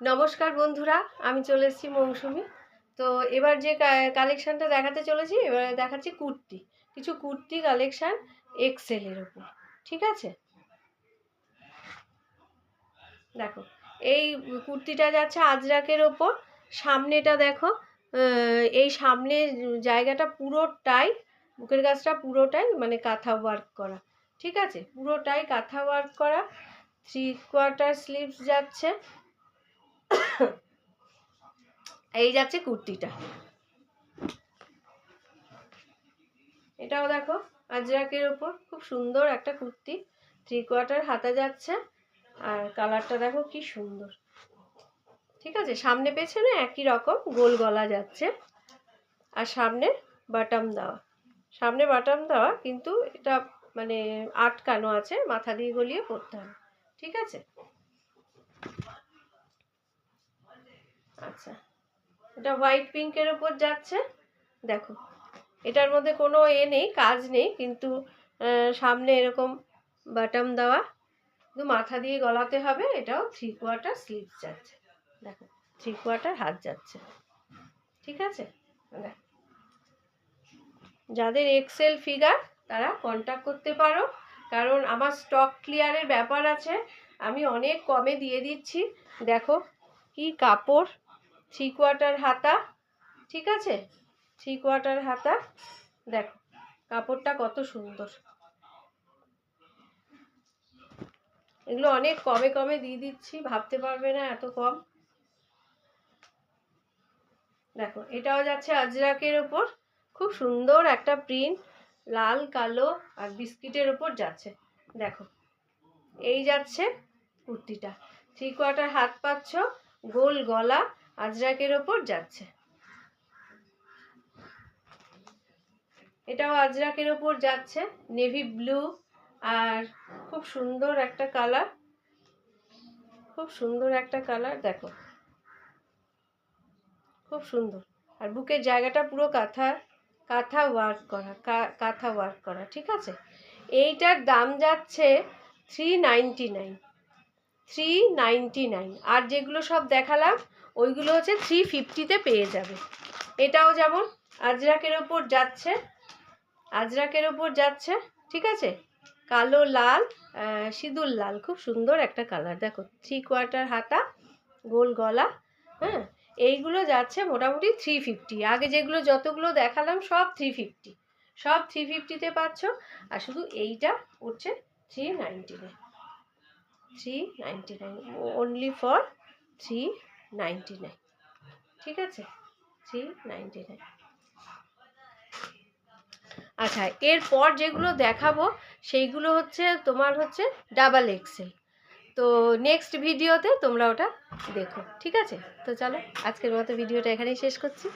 নমস্কার বন্ধুরা, আমি চলে এসেছি মৌসুমি। তো এবার যে কালেকশানটা দেখাতে চলেছি, এবারে দেখাচ্ছি কুর্তি। কিছু কুর্তি কালেকশান এক্সেলের ওপর ঠিক আছে? দেখো, এই কুর্তিটা যাচ্ছে আজরাকের ওপর। সামনেটা দেখো এই সামনে জায়গাটা পুরোটাই বুকের গাছটা পুরোটাই মানে কাঁথা ওয়ার্ক করা, ঠিক আছে? পুরোটাই কাঁথা ওয়ার্ক করা থ্রি কোয়ার্টার স্লিভস যাচ্ছে। এই যাচ্ছে কুর্তিটা। এটাও দেখো, আজরাকের ওপর খুব সুন্দর একটা কুর্তি। থ্রি কোয়ার্টার হাতা যাচ্ছে, আর কালারটা দেখো কি সুন্দর। ঠিক আছে, সামনে পেছনে একই রকম গোল গলা যাচ্ছে, আর সামনে বাটাম দেওয়া। সামনে বাটাম দেওয়া, কিন্তু এটা মানে আটকানো আছে, মাথা দিয়ে গলিয়ে পড়তে হবে। ঠিক আছে? আচ্ছা। এটা হোয়াইট পিঙ্কের ওপর যাচ্ছে। দেখো, এটার মধ্যে কোনো এ নেই, কাজ নেই, কিন্তু সামনে এরকম বাটাম দেওয়া। শুধু মাথা দিয়ে গলাতে হবে, এটাও থ্রি কোয়ার্টার স্লিভ যাচ্ছে। দেখো থ্রি কোয়ার্টার হাত যাচ্ছে। ঠিক আছে। যাদের এক্সেল ফিগার তারা কন্ট্যাক্ট করতে পারো। কারণ আমার স্টক ক্লিয়ারের ব্যাপার আছে। আমি অনেক কমে দিয়ে দিচ্ছি। দেখো, কি কাপড় থ্রি কোয়ার্টার হাতা, ঠিক আছে? থ্রি কোয়ার্টার হাতা, দেখো, কাপড়টা কত সুন্দর। এগুলো অনেক কমে কমে দিয়ে দিচ্ছি, ভাবতে পারবে না এত কম। দেখো, এটাও যাচ্ছে আজরাকের ওপর, খুব সুন্দর একটা প্রিন্ট, লাল, কালো আর বিস্কিটের ওপর যাচ্ছে। দেখো, এই যাচ্ছে কুর্তিটা। থ্রি কোয়ার্টার হাত পাচ্ছ, গোল গলা আজরাকের ওপর যাচ্ছে। এটাও আজরাকের ওপর যাচ্ছে নেভি ব্লু আর খুব সুন্দর একটা কালার খুব সুন্দর একটা কালার দেখো। খুব সুন্দর। আর বুকের জায়গাটা পুরো কাঁথা কাঁথা ওয়ার্ক করা কাঁথা ওয়ার্ক করা, ঠিক আছে? এইটার দাম যাচ্ছে three ninety nine three ninety nine আর যেগুলো সব দেখালাম, ওইগুলো হচ্ছে থ্রি ফিফটিতে পেয়ে যাবে। এটাও যেমন আজরাকের ওপর যাচ্ছে, আজরাকের ওপর যাচ্ছে, ঠিক আছে? কালো লাল সিঁদুর লাল, খুব সুন্দর একটা কালার দেখো থ্রি কোয়ার্টার হাতা, গোল গলা হ্যাঁ? এইগুলো যাচ্ছে মোটামুটি থ্রি ফিফটি আগে যেগুলো যতগুলো দেখালাম, সব থ্রি ফিফটি সব থ্রি ফিফটিতে পাচ্ছ, আর শুধু এইটা উঠছে three ninety nine three ninety nine only for three ninety nine ঠিক আছে? থ্রি নাইনটি নাইন আচ্ছা এরপর যেগুলো দেখাবো, সেইগুলো হচ্ছে তোমার হচ্ছে ডাবল এক্সেল তো নেক্সট ভিডিওতে তোমরা ওটা দেখো, ঠিক আছে? তো চলো, আজকের মতো ভিডিওটা এখানেই শেষ করছি।